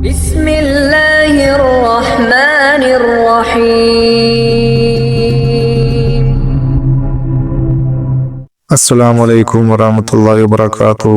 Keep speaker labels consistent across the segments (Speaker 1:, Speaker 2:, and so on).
Speaker 1: بسم الله الرحمن الرحيم
Speaker 2: അസ്സലാമലൈക്കും വറഹമത്തല്ലാഹി വബറകാത്തു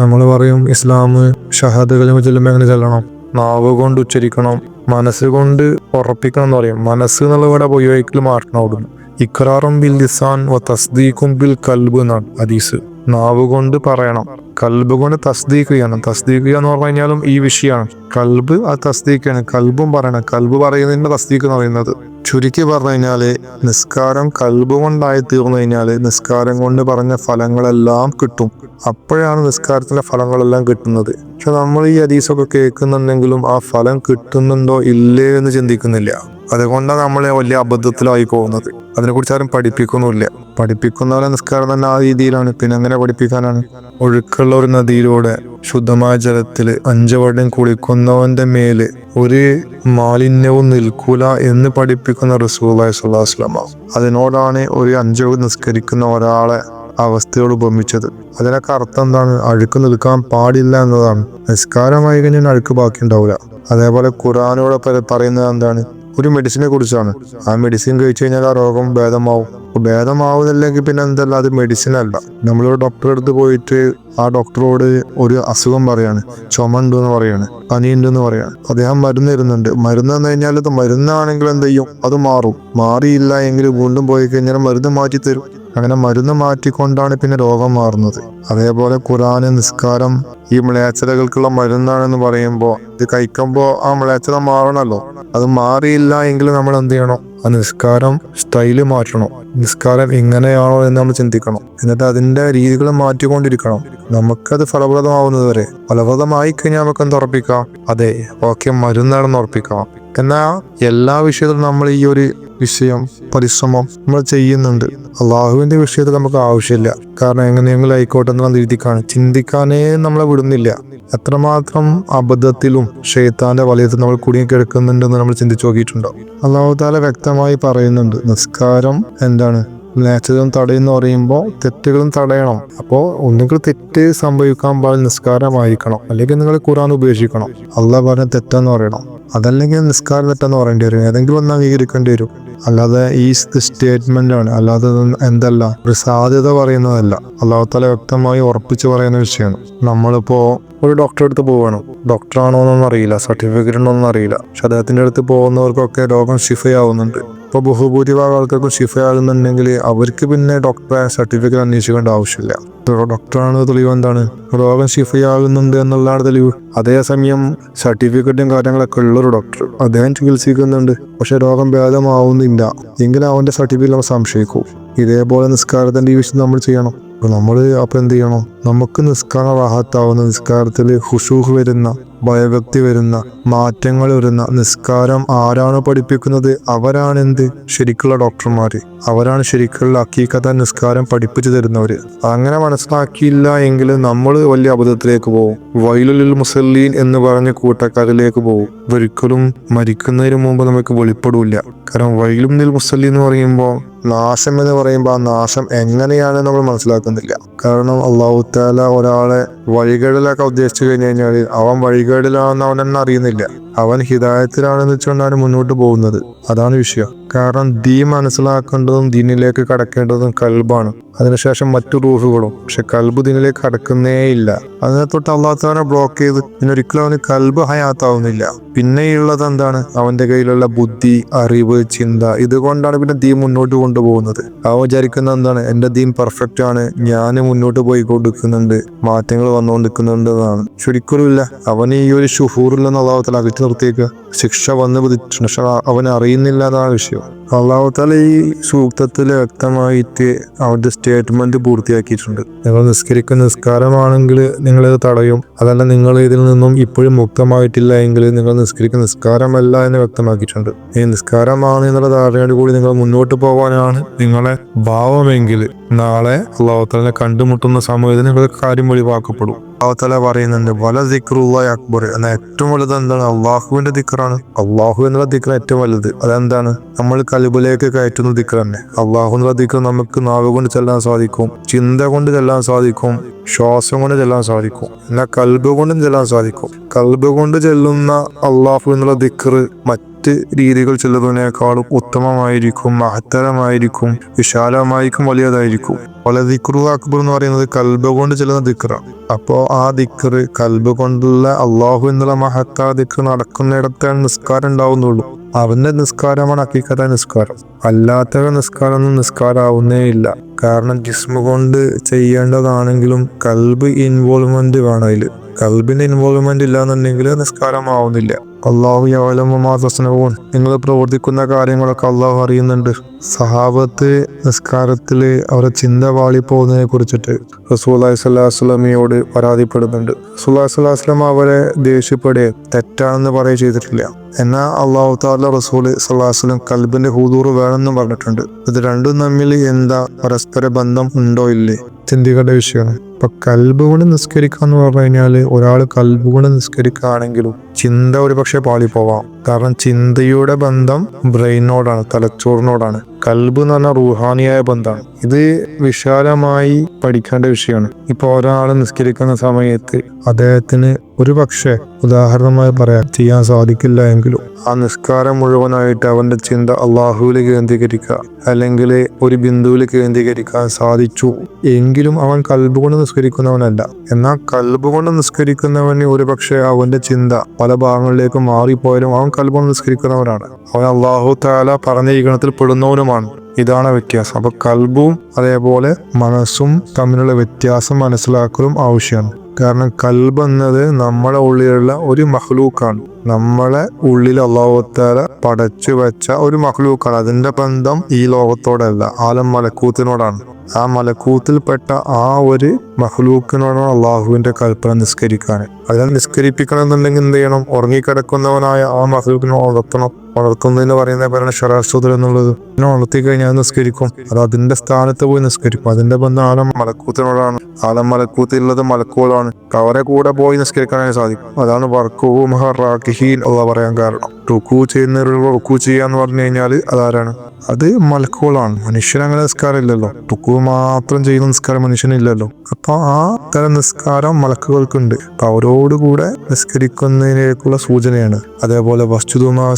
Speaker 2: നമ്മൾ പറയും ഇസ്ലാം ഷഹാദകൾ ചെല്ലുമ്പോൾ എങ്ങനെ ചെല്ലണം നാവ് കൊണ്ട് ഉച്ചരിക്കണം മനസ്സുകൊണ്ട് ഉറപ്പിക്കണം എന്ന് പറയും മനസ്സ് എന്നുള്ള ഇവിടെ ഉപയോഗിക്കൽ മാറ്റണം അവിടുന്ന് ഇക്രാറും ബിൽ ലിസാൻ വ തസ്ദീഖും ബിൽ കൽബ് എന്നാണ് ഹദീസ് നാവ് കൊണ്ട് പറയണം. കൽബ് കൊണ്ട് തസ്ദീഖ് ചെയ്യണം തസ്ദീഖ് ചെയ്യുക എന്ന് പറഞ്ഞു കഴിഞ്ഞാലും ഈ വിഷയമാണ്. കൽബ് ആ തസ്ദീഖാണ് കൽബും പറയണം. കൽബ് പറയുന്നതിന്റെ തസ്ദീഖ് എന്ന് പറയുന്നത് ചുരുക്കി പറഞ്ഞു കഴിഞ്ഞാൽ നിസ്കാരം കൽബ് കൊണ്ടായി തീർന്നു കഴിഞ്ഞാൽ നിസ്കാരം കൊണ്ട് പറഞ്ഞ ഫലങ്ങളെല്ലാം കിട്ടും. അപ്പോഴാണ് നിസ്കാരത്തിന്റെ ഫലങ്ങളെല്ലാം കിട്ടുന്നത്. പക്ഷെ നമ്മൾ ഈ ഹദീസൊക്കെ കേൾക്കുന്നുണ്ടെങ്കിലും ആ ഫലം കിട്ടുന്നുണ്ടോ ഇല്ലേ എന്ന് ചിന്തിക്കുന്നില്ല. അതുകൊണ്ടാണ് നമ്മൾ വലിയ അബദ്ധത്തിലായി പോകുന്നത്. അതിനെക്കുറിച്ച് ആരും പഠിപ്പിക്കുന്നുമില്ല. പഠിപ്പിക്കുന്നവരെ നിസ്കാരം തന്നെ ആ രീതിയിലാണ്. പിന്നെ എങ്ങനെ പഠിപ്പിക്കാനാണ്? ഒഴുക്കുള്ള ഒരു നദിയിലൂടെ ശുദ്ധമായ ജലത്തിൽ അഞ്ചു വട്ടം കുളിക്കുന്നവന്റെ മേൽ ഒരു മാലിന്യവും നിൽക്കൂല എന്ന് പഠിപ്പിക്കുന്ന റസൂലായി സുല്ലാസ്ലമ അതിനോടാണ് ഒരു അഞ്ചു നിസ്കരിക്കുന്ന ഒരാളെ അവസ്ഥയോട് ഉപമിച്ചത്. അതിനൊക്കെ അർത്ഥം എന്താണ്? അഴുക്ക് നിൽക്കാൻ പാടില്ല എന്നതാണ്. നിസ്കാരമായി കഴിഞ്ഞാൽ അഴുക്ക് ബാക്കി ഉണ്ടാവില്ല അതേപോലെ ഖുറാനോടൊപ്പം പറയുന്നത് എന്താണ്? ഒരു മെഡിസിനെ കുറിച്ചാണ്. ആ മെഡിസിൻ കഴിച്ചു കഴിഞ്ഞാൽ ആ രോഗം ഭേദമാവും. അപ്പൊ ഭേദമാവുന്നില്ലെങ്കിൽ പിന്നെ എന്തല്ല അത് മെഡിസിൻ അല്ല. നമ്മളൊരു ഡോക്ടറെ അടുത്ത് പോയിട്ട് ആ ഡോക്ടറോട് ഒരു അസുഖം പറയാണ്. ചുമ എന്ന് പറയാണ്. പനി ഉണ്ട് എന്ന് പറയാണ്. അദ്ദേഹം മരുന്ന് തരുന്നുണ്ട് മരുന്ന് തന്നു കഴിഞ്ഞാൽ അത് മരുന്നാണെങ്കിൽ എന്ത് ചെയ്യും? അത് മാറും. മാറിയില്ല എങ്കിൽ വീണ്ടും പോയി കഴിഞ്ഞാൽ മരുന്ന് മാറ്റി തരും. അങ്ങനെ മരുന്ന് മാറ്റിക്കൊണ്ടാണ് പിന്നെ രോഗം മാറുന്നത്. അതേപോലെ ഖുറാന് നിസ്കാരം ഈ മ്ലേച്ഛതകൾക്കുള്ള മരുന്നാണെന്ന് പറയുമ്പോൾ ഇത് കഴിക്കുമ്പോൾ ആ മ്ലേച്ഛത മാറണമല്ലോ അത് മാറിയില്ല എങ്കിൽ നമ്മൾ എന്ത് ചെയ്യണം? ആ നിസ്കാരം സ്റ്റൈൽ മാറ്റണം. നിസ്കാരം എങ്ങനെയാണോ എന്ന് നമ്മൾ ചിന്തിക്കണം. എന്നിട്ട് അതിന്റെ രീതികൾ മാറ്റിക്കൊണ്ടിരിക്കണം. നമുക്കത് ഫലപ്രദമാവുന്നത് വരെ. ഫലപ്രദമായി കഴിഞ്ഞാൽ നമുക്ക് എന്ത് ഉറപ്പിക്കാം അതെ ഓക്കെ മരുന്നാണെന്ന് ഉറപ്പിക്കാം. എന്നാൽ എല്ലാ വിഷയത്തിലും നമ്മൾ ഈ ഒരു വിഷയം പരിശ്രമം നമ്മൾ ചെയ്യുന്നുണ്ട്. അള്ളാഹുവിന്റെ വിഷയത്തിൽ നമുക്ക് ആവശ്യമില്ല. കാരണം എങ്ങനെയെങ്കിലും ആയിക്കോട്ടെ എന്നുള്ള രീതിക്കാണ്. ചിന്തിക്കാനേ നമ്മളെ വിടുന്നില്ല. എത്രമാത്രം അബദ്ധത്തിലും ഷെയ്ത്താന്റെ വലയത്തിൽ നമ്മൾ കുടുങ്ങിക്കിടക്കുന്നുണ്ടെന്ന് നമ്മൾ ചിന്തിച്ചു നോക്കിയിട്ടുണ്ടോ? അള്ളാഹു താല വ്യക്തമായി പറയുന്നുണ്ട്. നിസ്കാരം എന്താണ്? നേച്ചതും തടയെന്ന് പറയുമ്പോൾ തെറ്റുകളും തടയണം. അപ്പോൾ ഒന്നുകിൽ തെറ്റ് സംഭവിക്കാൻ പാടില്ല നിസ്കാരമായിരിക്കണം. അല്ലെങ്കിൽ നിങ്ങൾ ഖുറാൻ ഉപേക്ഷിക്കണം. അള്ളാഹ് പറഞ്ഞ തെറ്റെന്ന് പറയണം. അതല്ലെങ്കിൽ നിസ്കാരം തെറ്റെന്ന് പറയേണ്ടി വരും. ഏതെങ്കിലും ഒന്ന് അംഗീകരിക്കേണ്ടി വരും. അല്ലാതെ ഈ സ്റ്റേറ്റ്മെന്റ് ആണ്. അല്ലാതെ എന്തല്ല. ഒരു സാധ്യത പറയുന്നതല്ല. അല്ലാത്തല താല വ്യക്തമായി ഉറപ്പിച്ച് പറയുന്ന വിഷയമാണ്. നമ്മളിപ്പോ ഒരു ഡോക്ടറെ അടുത്ത് പോവാണ്. ഡോക്ടറാണോ എന്നൊന്നും അറിയില്ല. സർട്ടിഫിക്കറ്റ് ഉണ്ടോ എന്നൊന്നും അറിയില്ല. പക്ഷെ അദ്ദേഹത്തിന്റെ അടുത്ത് പോകുന്നവർക്കൊക്കെ രോഗം ഷിഫയാവുന്നുണ്ട് ഇപ്പോൾ ബഹുഭൂരിഭാഗം ആൾക്കാർക്കും ഷിഫയാകുന്നുണ്ടെങ്കിൽ അവർക്ക് പിന്നെ ഡോക്ടറെ സർട്ടിഫിക്കറ്റ് അന്വേഷിക്കേണ്ട ആവശ്യമില്ല. ഡോക്ടറാണ് തെളിവ് എന്താണ്? രോഗം ഷിഫയാകുന്നുണ്ട് എന്നുള്ളതാണ് തെളിവ്. അതേസമയം സർട്ടിഫിക്കറ്റും കാര്യങ്ങളൊക്കെ ഉള്ളൊരു ഡോക്ടർ അദ്ദേഹം ചികിത്സിക്കുന്നുണ്ട്. പക്ഷെ രോഗം ഭേദമാവുന്നില്ല. എങ്കിൽ അവന്റെ സർട്ടിഫിക്കറ്റ് നമ്മൾ സംശയിക്കും. ഇതേപോലെ നിസ്കാരത്തിന്റെ ഈ വിഷയം നമ്മൾ ചെയ്യണം. അപ്പൊ നമ്മൾ അപ്പോൾ എന്ത് ചെയ്യണം? നമുക്ക് നിസ്കാരം റാഹത്താവുന്ന നിസ്കാരത്തിൽ ഹുഷൂഹ് വരുന്ന ഭയഭക്തി വരുന്ന മാറ്റങ്ങൾ വരുന്ന നിസ്കാരം ആരാണ് പഠിപ്പിക്കുന്നത് അവരാണെന്ത്? ശരിക്കുള്ള ഡോക്ടർമാര്. അവരാണ് ശരിക്കുള്ള അക്കീക്കത്ത നിസ്കാരം പഠിപ്പിച്ചു തരുന്നവര്. അങ്ങനെ മനസ്സിലാക്കിയില്ല എങ്കിൽ നമ്മൾ വലിയ അബദ്ധത്തിലേക്ക് പോകും വൈലുലിൽ മുസല്ലീൻ എന്ന് പറഞ്ഞ കൂട്ടക്കാരിലേക്ക് പോകും ഒരിക്കലും മരിക്കുന്നതിന് മുമ്പ് നമുക്ക് വെളിപ്പെടില്ല. കാരണം വൈലും നിൽ മുസല്ലി എന്ന് പറയുമ്പോൾ നാശം എന്ന് പറയുമ്പോൾ ആ നാശം എങ്ങനെയാണ് നമ്മൾ മനസ്സിലാക്കുന്നില്ല. കാരണം അള്ളാഹു താല ഒരാളെ വഴികളിലൊക്കെ ഉദ്ദേശിച്ചു കഴിഞ്ഞു കഴിഞ്ഞാൽ അവൻ വഴികേടിലാണെന്ന് തന്നെ അറിയുന്നില്ല. അവൻ ഹിതായത്തിലാണെന്ന് വെച്ചുകൊണ്ടാണ് മുന്നോട്ട് പോകുന്നത്. അതാണ് വിഷയം. കാരണം ദീ മനസ്സിലാക്കേണ്ടതും ദീനിലേക്ക് കടക്കേണ്ടതും കൽബാണ്. അതിനുശേഷം മറ്റു റൂഹുകളും. പക്ഷെ കൽബ് ദീനിലേക്ക് കടക്കുന്നേ ഇല്ല അതിനെ തൊട്ട് അള്ളാത്തവനെ ബ്ലോക്ക് ചെയ്ത് പിന്നെ ഒരിക്കലും അവന് കൽബ് ഹയാത്താവുന്നില്ല. പിന്നെയുള്ളത് എന്താണ്? അവന്റെ കയ്യിലുള്ള ബുദ്ധി അറിവ് ചിന്ത ഇതുകൊണ്ടാണ് പിന്നെ ദീൻ മുന്നോട്ട് കൊണ്ടുപോകുന്നത്. അവൻ വിചാരിക്കുന്ന എന്താണ്? എന്റെ ദീം പെർഫെക്റ്റ് ആണ്. ഞാൻ മുന്നോട്ട് പോയി കൊടുക്കുന്നുണ്ട് മാറ്റങ്ങൾ വന്നുകൊണ്ടിരിക്കുന്നുണ്ട് എന്നാണ്. ഇല്ല അവൻ ഈ ഒരു ഷുഹൂറില്ലെന്ന് അള്ളാഹുത്തല അകറ്റി നിർത്തിയേക്ക് ശിക്ഷ വന്ന് വിധിച്ചിട്ടുണ്ട് പക്ഷെ അവൻ അറിയുന്നില്ല എന്നാണ് വിഷയം. അള്ളാഹുത്താല ഈ സൂക്തത്തിൽ വ്യക്തമായിട്ട് അവന്റെ സ്റ്റേറ്റ്മെന്റ് പൂർത്തിയാക്കിയിട്ടുണ്ട്. നിങ്ങൾ നിസ്കരിക്കുന്ന നിസ്കാരമാണെങ്കിൽ നിങ്ങൾ ഇത് തടയും. അതല്ല നിങ്ങൾ ഇതിൽ നിന്നും ഇപ്പോഴും മുക്തമായിട്ടില്ല എങ്കിൽ നിങ്ങൾ നിസ്കരിക്കുന്ന നിസ്കാരമല്ല എന്ന് വ്യക്തമാക്കിയിട്ടുണ്ട്. ഈ നിസ്കാരമാണ് എന്നുള്ള ധാരണയോട് കൂടി നിങ്ങൾ മുന്നോട്ട് പോകാനാണ് നിങ്ങളെ ഭാവമെങ്കിൽ നാളെ അള്ളാഹുത്താലിനെ കണ്ടുമുട്ടുന്ന സമയത്ത് നിങ്ങൾ കാര്യം വെളിവാക്കപ്പെടും. അവതല പറയുന്നുണ്ട് വല ദിക്റുള്ള അക്ബർ എന്ന ഏറ്റവും വലുത് എന്താണ്? അള്ളാഹുവിന്റെ ദിക്റാണ് അള്ളാഹു എന്നുള്ള ദിക്ർ ഏറ്റവും വലുത്. അതെന്താണ്? നമ്മൾ കലുബിലേക്ക് കയറ്റുന്ന ദിക്ർ തന്നെ. അള്ളാഹു എന്നുള്ള ദിക്ർ നമുക്ക് നാവ് കൊണ്ട് ചെല്ലാൻ സാധിക്കും ചിന്ത കൊണ്ട് ചെല്ലാൻ സാധിക്കും ശ്വാസം കൊണ്ട് ചെല്ലാൻ സാധിക്കും എന്നാൽ കൽബ് കൊണ്ടും ചെല്ലാൻ സാധിക്കും. കൽബ് കൊണ്ട് ചെല്ലുന്ന അള്ളാഹു എന്നുള്ള ദിക്ർ മറ്റ് രീതികൾ ചെല്ലുന്നതിനേക്കാളും ഉത്തമമായിരിക്കും മഹത്തരമായിരിക്കും വിശാലമായിരിക്കും വലിയതായിരിക്കും. പല ദിക്റു അക്ബർ എന്ന് പറയുന്നത് കൽബ് കൊണ്ട് ചെല്ലുന്ന ദിക്റാണ് അപ്പോൾ ആ ദിക്ർ കൽബ് കൊണ്ടുള്ള അള്ളാഹു എന്നുള്ള മഹത്ത ദിക്ർ നടക്കുന്നിടത്താണ് നിസ്കാരം ഉണ്ടാവുന്നുള്ളൂ. അവന്റെ നിസ്കാരമാണ് അക്കിക്കഥ നിസ്കാരം. അല്ലാത്തവ നിസ്കാരമൊന്നും നിസ്കാരാവുന്നേ ഇല്ല. കാരണം ജിസ്മ കൊണ്ട് ചെയ്യേണ്ടതാണെങ്കിലും കൽബ് ഇൻവോൾവ്മെന്റ് വേണം അതിൽ. കൽബിന്റെ ഇൻവോൾവ്മെന്റ് ഇല്ലാന്നുണ്ടെങ്കിൽ നിസ്കാരമാവുന്നില്ല. അള്ളാഹു യാവലമാസനവും നിങ്ങൾ പ്രവർത്തിക്കുന്ന കാര്യങ്ങളൊക്കെ അള്ളാഹു അറിയുന്നുണ്ട്. സഹാബത്ത് നിസ്കാരത്തിൽ അവരുടെ ചിന്ത വാളിപ്പോകുന്നതിനെ കുറിച്ചിട്ട് റസൂല്ലാഹി സ്വല്ലാസ്ലമിയോട് പരാതിപ്പെടുന്നുണ്ട്. റസൂല്ലാഹി സ്വല്ലാസ്ലം അവരെ ദേഷ്യപ്പെടുകയും തെറ്റാണെന്ന് പറയുക ചെയ്തിട്ടില്ല. എന്നാൽ അള്ളാഹു താല റസൂൽ സല്ലാസ്ലം കൽബിന്റെ ഹൂദൂർ വേണമെന്നും പറഞ്ഞിട്ടുണ്ട്. ഇത് രണ്ടും തമ്മിൽ എന്താ പരസ്പര ബന്ധം ഉണ്ടോ ഇല്ലേ? ചിന്തികളുടെ വിഷയമാണ്. ഇപ്പൊ കൽബ് കൊണ്ട് നിസ്കരിക്കുക എന്ന് പറഞ്ഞു കഴിഞ്ഞാൽ ഒരാൾ കൽബ് കൊണ്ട് നിസ്കരിക്കുകയാണെങ്കിലും ചിന്ത ഒരു പക്ഷേ പാളിപ്പോവാം. കാരണം ചിന്തയുടെ ബന്ധം ബ്രെയിനോടാണ് തലച്ചോറിനോടാണ്. കൽബ് എന്ന് പറഞ്ഞാൽ റൂഹാനിയായ ബന്ധമാണ്. ഇത് വിശാലമായി പഠിക്കേണ്ട വിഷയമാണ്. ഇപ്പൊ ഒരാൾ നിസ്കരിക്കുന്ന സമയത്ത് അദ്ദേഹത്തിന് ഒരു പക്ഷേ ഉദാഹരണമായി പറയാൻ ചെയ്യാൻ സാധിക്കില്ല എങ്കിലും ആ നിസ്കാരം മുഴുവനായിട്ട് അവന്റെ ചിന്ത അള്ളാഹുവിൽ കേന്ദ്രീകരിക്കുക അല്ലെങ്കിൽ ഒരു ബിന്ദുവിൽ കേന്ദ്രീകരിക്കാൻ സാധിച്ചു എങ്കിലും അവൻ കൽബ് കൊണ്ട് നിസ്കരിക്കുന്നവനല്ല. എന്നാൽ കൽബ് കൊണ്ട് നിസ്കരിക്കുന്നവന് ഒരു പക്ഷേ അവന്റെ ചിന്ത പല ഭാഗങ്ങളിലേക്ക് മാറിപ്പോയാലും അവൻ കൽബ് കൊണ്ട് നിസ്കരിക്കുന്നവനാണ്. അവൻ അള്ളാഹു താല പറഞ്ഞ ഈഗണത്തിൽ പെടുന്നവനുമാണ്. ഇതാണ് വ്യത്യാസം. അപ്പൊ കൽബും അതേപോലെ മനസ്സും തമ്മിലുള്ള വ്യത്യാസം മനസ്സിലാക്കലും ആവശ്യമാണ്. കാരണം കൽബ് എന്നത് നമ്മളെ ഉള്ളിലുള്ള ഒരു മഹ്ലൂക്കാണ്. നമ്മളെ ഉള്ളിൽ അള്ളാഹുത്താല പടച്ചു വെച്ച ഒരു മഹ്ലൂക്കാണ്. അതിന്റെ ബന്ധം ഈ ലോകത്തോടല്ല ആലം മലക്കൂത്തിനോടാണ്. ആ മലക്കൂത്തിൽപ്പെട്ട ആ ഒരു മഹ്ലൂക്കിനോടാണ് അള്ളാഹുവിന്റെ കൽപ്പന നിസ്കരിക്കാൻ അതിനെ നിസ്കരിപ്പിക്കണം എന്നുണ്ടെങ്കിൽ എന്ത് ചെയ്യണം? ഉറങ്ങിക്കിടക്കുന്നവനായ ആ മഹ്ലൂക്കിനെ ഉണർത്തണം. ഉണർത്തുന്നതിന് പറയുന്ന പേരാണ് ഷറാസുദർ എന്നുള്ളത്. പിന്നെ വളർത്തി കഴിഞ്ഞാൽ നിസ്കരിക്കും. അത് അതിന്റെ സ്ഥാനത്ത് പോയി നിസ്കരിക്കും. അതിന്റെ ബന്ധം ആലം മലക്കൂത്തിനോടാണ്. ആലം മലക്കൂത്തിലുള്ളത് മലക്കോളാണ്. അവരെ കൂടെ പോയി നിസ്കരിക്കാനായി സാധിക്കും. അതാണ് വർക്കു മഹറാഖിഹീൻ എന്ന് പറയാൻ കാരണം. റുക്കു ചെയ്യുന്ന റുക്കു ചെയ്യാന്ന് പറഞ്ഞു കഴിഞ്ഞാൽ അതാരാണ്? അത് മലക്കുകളാണ് മനുഷ്യൻ അങ്ങനെ നിസ്കാരം ഇല്ലല്ലോ. റുക്കു മാത്രം ചെയ്യുന്ന നിസ്കാരം മനുഷ്യനില്ലല്ലോ അപ്പൊ ആ തരം നിസ്കാരം മലക്കുകൾക്കുണ്ട്. അപ്പൊ അവരോടുകൂടെ നിസ്കരിക്കുന്നതിനേക്കുള്ള സൂചനയാണ്. അതേപോലെ വസ്തുതുമാ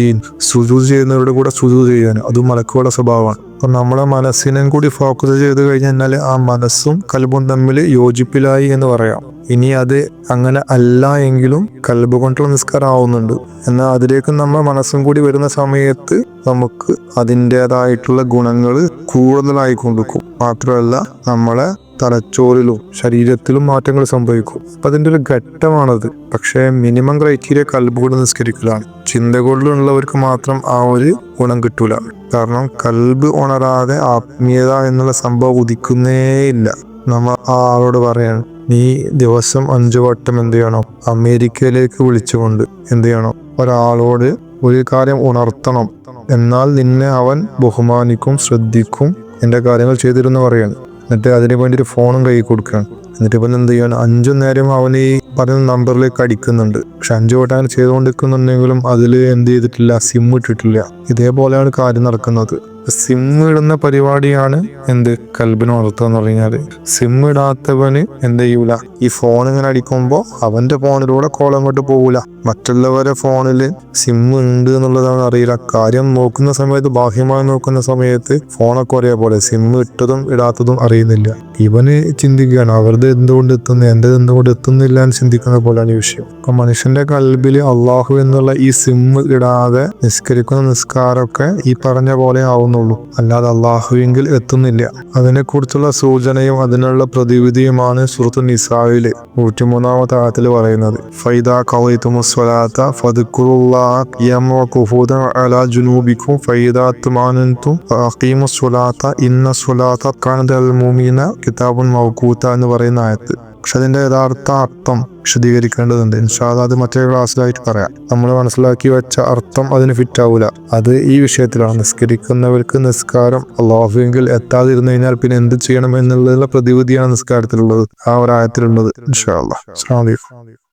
Speaker 2: സാജിദീൻ സുജൂത് ചെയ്യുന്നവരുടെ കൂടെ സുജൂത് ചെയ്യാൻ. അതും മലക്കുകളുടെ സ്വഭാവമാണ്. അപ്പൊ നമ്മളെ മനസ്സിനും കൂടി ഫോക്കസ് ചെയ്ത് കഴിഞ്ഞാൽ ആ മനസ്സും കൽബും തമ്മിൽ യോജിപ്പിലായി എന്ന് പറയാം. ഇനി അത് അങ്ങനെ അല്ല എങ്കിലും കൽബ് കൊണ്ടുള്ള നിസ്കാരം ആവുന്നുണ്ട് എന്നാൽ അതിലേക്ക് നമ്മൾ മനസ്സും കൂടി വരുന്ന സമയത്ത് നമുക്ക് അതിന്റെതായിട്ടുള്ള ഗുണങ്ങൾ കൂടുതലായി കൊടുക്കും മാത്രമല്ല നമ്മളെ തലച്ചോറിലും ശരീരത്തിലും മാറ്റങ്ങൾ സംഭവിക്കും. അപ്പൊ അതിന്റെ ഒരു ഘട്ടമാണത്. പക്ഷേ മിനിമം ക്രൈറ്റീരിയ കൽബുകൾ നിസ്കരിക്കലാണ്. ചിന്തകളിലുള്ളവർക്ക് മാത്രം ആ ഒരു ഗുണം കിട്ടൂല. കാരണം കൽബ് ഉണരാതെ ആത്മീയത എന്നുള്ള സംഭവം ഉദിക്കുന്നേയില്ല നമ്മൾ ആളോട് പറയാണ് നീ ദിവസം അഞ്ചു വട്ടം എന്ത് ചെയ്യണം? അമേരിക്കയിലേക്ക് വിളിച്ചുകൊണ്ട് എന്ത് ചെയ്യണം? ഒരാളോട് ഒരു കാര്യം ഉണർത്തണം. എന്നാൽ നിന്നെ അവൻ ബഹുമാനിക്കും ശ്രദ്ധിക്കും എന്റെ കാര്യങ്ങൾ ചെയ്തിരുന്നു പറയാണ്. എന്നിട്ട് അതിന് വേണ്ടി ഒരു ഫോണും കൈ കൊടുക്കുകയാണ്. എന്നിട്ട് ഇപ്പം എന്ത് ചെയ്യാൻ അഞ്ചു നേരം അവൻ ഈ പറയുന്ന നമ്പറിലേക്ക് അടിക്കുന്നുണ്ട്. പക്ഷെ അഞ്ചു വട്ടം അങ്ങനെ ചെയ്തുകൊണ്ടിരിക്കുന്നുണ്ടെങ്കിലും അതിൽ എന്ത് ചെയ്തിട്ടില്ല? സിം ഇട്ടിട്ടില്ല. ഇതേപോലെയാണ് കാര്യം നടക്കുന്നത്. സിം ഇടുന്ന പരിപാടിയാണ് എന്ത് കൽബിന് വളർത്തുക എന്ന് പറഞ്ഞാൽ സിം ഇടാത്തവന് എന്ത് ചെയ്യൂല. ഈ ഫോൺ ഇങ്ങനെ അടിക്കുമ്പോൾ അവന്റെ ഫോണിലൂടെ കോൾ അങ്ങോട്ട് പോകൂല മറ്റുള്ളവരെ ഫോണിൽ സിം ഉണ്ട് എന്നുള്ളതാണ് അറിയില്ല. കാര്യം നോക്കുന്ന സമയത്ത് ബാഹ്യമായി നോക്കുന്ന സമയത്ത് ഫോണൊക്കെ ഒരേപോലെ. സിം ഇട്ടതും ഇടാത്തതും അറിയുന്നില്ല. ഇവന് ചിന്തിക്കുകയാണ് അവരുടെ എന്തുകൊണ്ട് എത്തുന്നു? എന്റെ എന്തുകൊണ്ട് എത്തുന്നില്ല എന്ന് ചിന്തിക്കുന്ന പോലെയാണ് വിഷയം. അപ്പൊ മനുഷ്യന്റെ കൽബിൽ അള്ളാഹു എന്നുള്ള ഈ സിം ഇടാതെ നിസ്കരിക്കുന്ന നിസ്കാരമൊക്കെ ഈ പറഞ്ഞ പോലെ ആവുന്നുള്ളൂ അല്ലാതെ അള്ളാഹുവിങ്കിൽ എത്തുന്നില്ല. അതിനെക്കുറിച്ചുള്ള സൂചനയും അതിനുള്ള പ്രതിവിധിയുമാണ് സുഹൃത്ത് നിസായിലെ നൂറ്റിമൂന്നാമത്തെ ആയത്തിൽ പറയുന്നത്. ഫൈദ കളത്തുമുസ്വലാത്ത ഫതുക്കുറുല്ലാഹൂദൻ അലാ ജുനൂബിക്കും ഫൈദാത്തുമാനന്തും അഖീമുസ്വലാത്ത ഇന്ന സ്വലാത്ത കാനദൽ മൂമീന കിതാബുൻ എന്ന് പറയുന്ന ആയത്ത്. പക്ഷെ അതിന്റെ യഥാർത്ഥ അർത്ഥം വിശദീകരിക്കേണ്ടതുണ്ട്. ഇൻഷാദ് അത് മറ്റേ ക്ലാസ്സിലായിട്ട് പറയാം. നമ്മൾ മനസ്സിലാക്കി വെച്ച അർത്ഥം അതിന് ഫിറ്റ് ആവില്ല അത് ഈ വിഷയത്തിലാണ്. നിസ്കരിക്കുന്നവർക്ക് നിസ്കാരം അള്ളാഹുവിൽ എത്താതിരുന്നു കഴിഞ്ഞാൽ പിന്നെ എന്ത് ചെയ്യണം എന്നുള്ള പ്രതിവിധിയാണ് നിസ്കാരത്തിലുള്ളത്. ആ ഇൻഷാല്ല അസ്സലാമു അലൈക്കും.